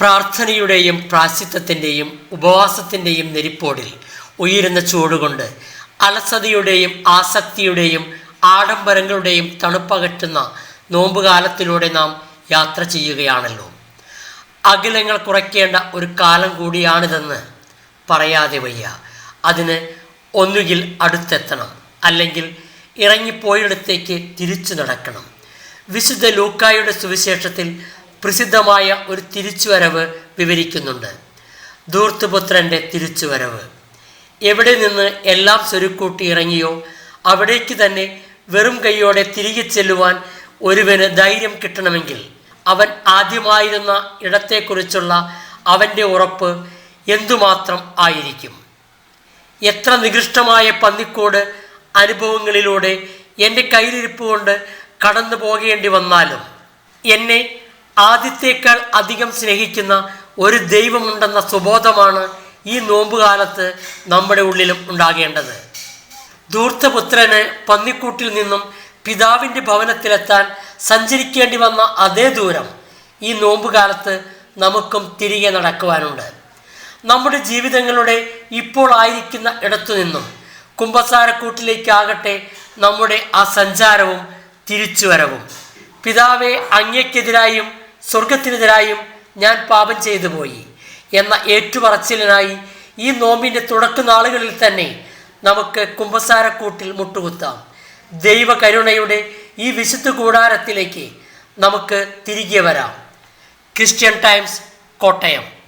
പ്രാർത്ഥനയുടെയും പ്രാശിത്വത്തിന്റെയും ഉപവാസത്തിന്റെയും നെരിപ്പോടിൽ ഉയരുന്ന ചൂടുകൊണ്ട് അലസതയുടെയും ആസക്തിയുടെയും ആഡംബരങ്ങളുടെയും തണുപ്പകറ്റുന്ന നോമ്പുകാലത്തിലൂടെ നാം യാത്ര ചെയ്യുകയാണല്ലോ. അകലങ്ങൾ കുറയ്ക്കേണ്ട ഒരു കാലം കൂടിയാണിതെന്ന് പറയാതെ വയ്യ. അതിന് ഒന്നുകിൽ അടുത്തെത്തണം അല്ലെങ്കിൽ ഇറങ്ങിപ്പോയിടത്തേക്ക് തിരിച്ചു നടക്കണം. വിശുദ്ധ ലൂക്കായുടെ സുവിശേഷത്തിൽ പ്രസിദ്ധമായ ഒരു തിരിച്ചുവരവ് വിവരിക്കുന്നുണ്ട്. ധൂർത്തുപുത്രന്റെ തിരിച്ചുവരവ്. എവിടെ നിന്ന് എല്ലാം സ്വരുക്കൂട്ടി ഇറങ്ങിയോ അവിടേക്ക് തന്നെ വെറും കൈയോടെ തിരികെ ചെല്ലുവാൻ ഒരുവന് ധൈര്യം കിട്ടണമെങ്കിൽ അവൻ ആദ്യമായിരുന്ന ഇടത്തെക്കുറിച്ചുള്ള അവന്റെ ഉറപ്പ് എന്തുമാത്രം ആയിരിക്കും? എത്ര നികൃഷ്ടമായ പന്നിക്കോട് അനുഭവങ്ങളിലൂടെ എന്റെ കയ്യിലിരിപ്പ് കൊണ്ട് കടന്നു പോകേണ്ടി വന്നാലും എന്നെ ആദ്യത്തേക്കാൾ അധികം സ്നേഹിക്കുന്ന ഒരു ദൈവമുണ്ടെന്ന സുബോധമാണ് ഈ നോമ്പുകാലത്ത് നമ്മുടെ ഉള്ളിലും ഉണ്ടാകേണ്ടത്. ധൂർത്തപുത്രന് പന്നിക്കൂട്ടിൽ നിന്നും പിതാവിന്റെ ഭവനത്തിലെത്താൻ സഞ്ചരിക്കേണ്ടി വന്ന അതേ ദൂരം ഈ നോമ്പുകാലത്ത് നമുക്കും തിരികെ നടക്കുവാനുണ്ട്. നമ്മുടെ ജീവിതങ്ങളുടെ ഇപ്പോൾ ആയിരിക്കുന്ന ഇടത്തു നിന്നും കുമ്പസാരക്കൂട്ടിലേക്കാകട്ടെ നമ്മുടെ ആ സഞ്ചാരവും തിരിച്ചുവരവും. പിതാവെ അങ്ങയ്ക്കെതിരായും സ്വർഗത്തിനെതിരായും ഞാൻ പാപം ചെയ്തു പോയി. എന്ന ഏറ്റുപറച്ചിലിനായി ഈ നോമ്പിന്റെ തുടക്കനാളുകളിൽ തന്നെ നമുക്ക് കുമ്പസാരക്കൂട്ടിൽ മുട്ടുകുത്താം. ദൈവകരുണയുടെ ഈ വിശുദ്ധ കൂടാരത്തിലേക്ക് നമുക്ക് തിരികെ വരാം. Christian Times Kottayam.